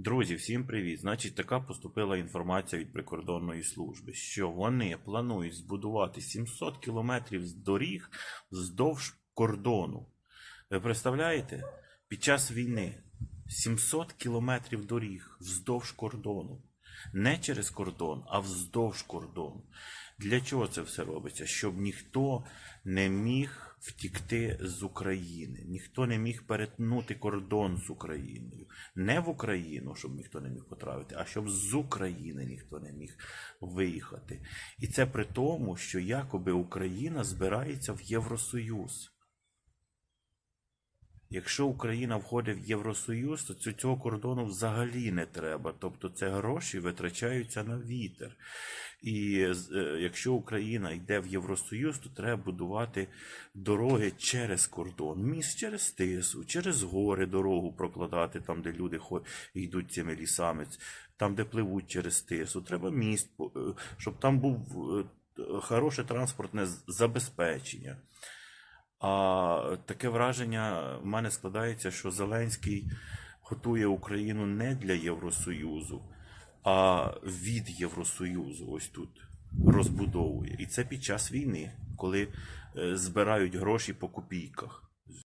Друзі, всім привіт! Значить, така поступила інформація від прикордонної служби, що вони планують збудувати 700 кілометрів доріг вздовж кордону. Ви представляєте? Під час війни 700 кілометрів доріг вздовж кордону. Не через кордон, а вздовж кордону. Для чого це все робиться? Щоб ніхто не міг втікти з України, ніхто не міг перетнути кордон з Україною. Не в Україну, щоб ніхто не міг потрапити, а щоб з України ніхто не міг виїхати. І це при тому, що якоби Україна збирається в Євросоюз. Якщо Україна входить в Євросоюз, то цього кордону взагалі не треба. Тобто це гроші витрачаються на вітер. І е, якщо Україна йде в Євросоюз, то треба будувати дороги через кордон, міст через тису, через гори дорогу прокладати, там, де люди йдуть цими лісами, там, де пливуть через тису. Треба міст, е, щоб там був е, хороше транспортне забезпечення. А таке враження в мене складається, що Зеленський готує Україну не для Євросоюзу, а від Євросоюзу. Ось тут розбудовує. І це під час війни, коли е, збирають гроші по копійках.